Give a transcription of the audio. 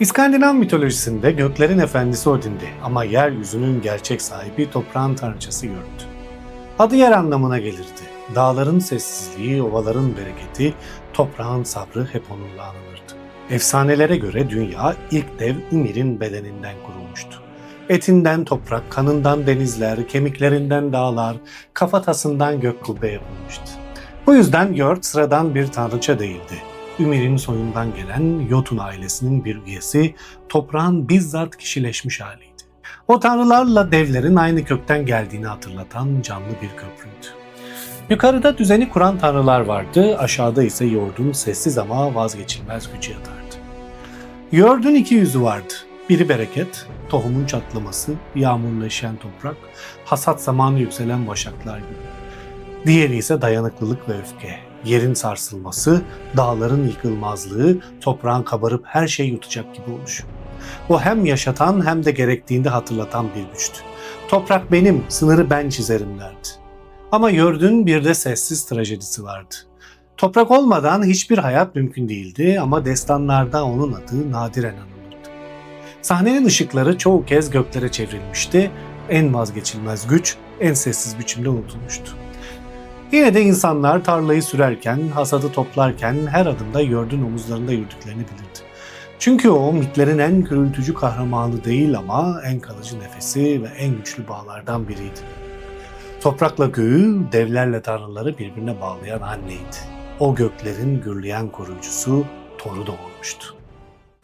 İskandinav mitolojisinde göklerin efendisi Odin'di ama yeryüzünün gerçek sahibi toprağın tanrıçası Yöründü. Adı yer anlamına gelirdi. Dağların sessizliği, ovaların bereketi, toprağın sabrı hep onunla anılırdı. Efsanelere göre dünya ilk dev Ümir'in bedeninden kurulmuştu. Etinden toprak, kanından denizler, kemiklerinden dağlar, kafatasından gök kubbe yapılmıştı. Bu yüzden Yört sıradan bir tanrıça değildi. Ümir'in soyundan gelen Yotun ailesinin bir üyesi, toprağın bizzat kişileşmiş haliydi. O tanrılarla devlerin aynı kökten geldiğini hatırlatan canlı bir köprüydü. Yukarıda düzeni kuran tanrılar vardı, aşağıda ise Yord'un sessiz ama vazgeçilmez gücü yatardı. Yord'un iki yüzü vardı. Biri bereket, tohumun çatlaması, yağmurla toprak, hasat zamanı yükselen başaklar gibi. Diğeri ise dayanıklılık ve öfke, yerin sarsılması, dağların yıkılmazlığı, toprağın kabarıp her şeyi yutacak gibi oluşu. O hem yaşatan hem de gerektiğinde hatırlatan bir güçtü. Toprak benim, sınırı ben çizerim derdi. Ama Yördün bir de sessiz trajedisi vardı. Toprak olmadan hiçbir hayat mümkün değildi ama destanlarda onun adı nadiren anılırdı. Sahnenin ışıkları çoğu kez göklere çevrilmişti. En vazgeçilmez güç en sessiz biçimde unutulmuştu. Yine de insanlar tarlayı sürerken, hasadı toplarken her adımda Yördün omuzlarında yürüdüklerini bilirdi. Çünkü o mitlerin en gürültücü kahramanı değil ama en kalıcı nefesi ve en güçlü bağlardan biriydi. Toprakla göğü, devlerle tanrıları birbirine bağlayan anneydi. O göklerin gürleyen koruyucusu Thor'u doğurmuştu.